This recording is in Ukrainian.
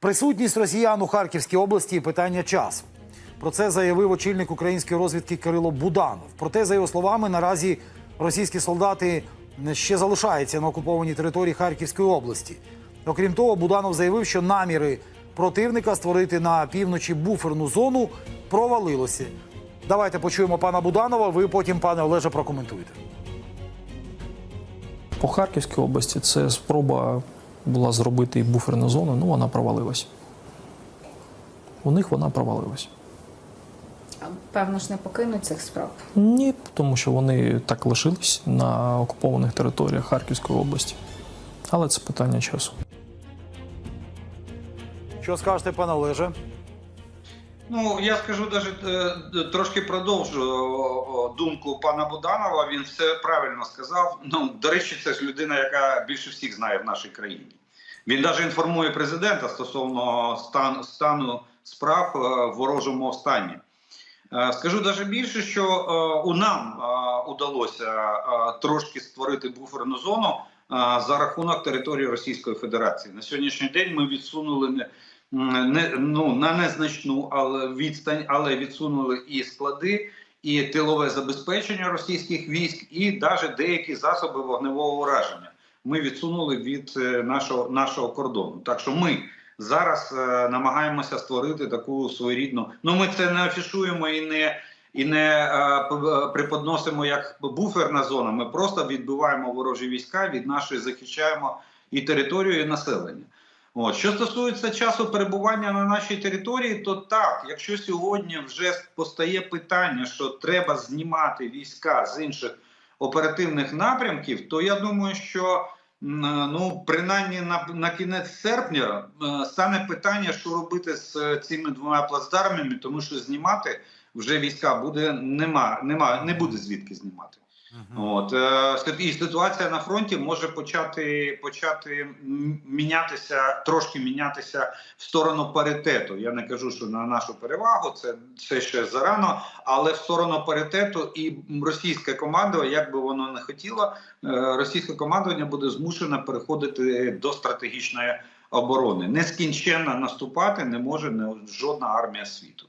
Присутність росіян у Харківській області питання часу. Про це заявив очільник української розвідки Кирило Буданов. Проте, за його словами, наразі російські солдати ще залишаються на окупованій території Харківської області. Окрім того, Буданов заявив, що наміри противника створити на півночі буферну зону провалилося. Давайте почуємо пана Буданова. Ви потім, пане Олеже, прокоментуєте. По Харківській області це спроба була зробити буферну зону, ну вона провалилась. У них вона провалилась. Певно ж не покинуть цих справ. Ні, тому що вони так лишились на окупованих територіях Харківської області. Але це питання часу. Що скажете, пане Олеже? Ну, я скажу навіть трошки продовжу о, думку пана Буданова. Він все правильно сказав. Ну, до речі, це ж людина, яка більше всіх знає в нашій країні. Він навіть інформує президента стосовно стан, стану справ е, в ворожому стані. Е, Скажу навіть більше, що е, у нам е, удалося е, трошки створити буферну зону е, за рахунок території Російської Федерації. На сьогоднішній день ми відсунули не, ну на незначну, але відстань, але відсунули і склади, і тилове забезпечення російських військ, і навіть деякі засоби вогневого ураження. Ми відсунули від е, нашого нашого кордону. Так що ми зараз е, намагаємося створити таку своєрідну. Ну ми це не афішуємо і не. І не е, приподносимо як буферна зона. Ми просто відбиваємо ворожі війська від нашої, захищаємо і територію, і населення. От що стосується часу перебування на нашій території, то так, якщо сьогодні вже постає питання, що треба знімати війська з інших оперативних напрямків, то я думаю, що ну принаймні на, на кінець серпня е, стане питання, що робити з е, цими двома плацдармами, тому що знімати вже війська буде нема, нема не буде звідки знімати. От е, і ситуація на фронті може почати почати мінятися, трошки мінятися в сторону паритету. Я не кажу, що на нашу перевагу, це, це ще зарано, але в сторону паритету і російське командування, як би воно не хотіло, е, російське командування буде змушено переходити до стратегічної оборони. Нескінченно наступати не може не жодна армія світу.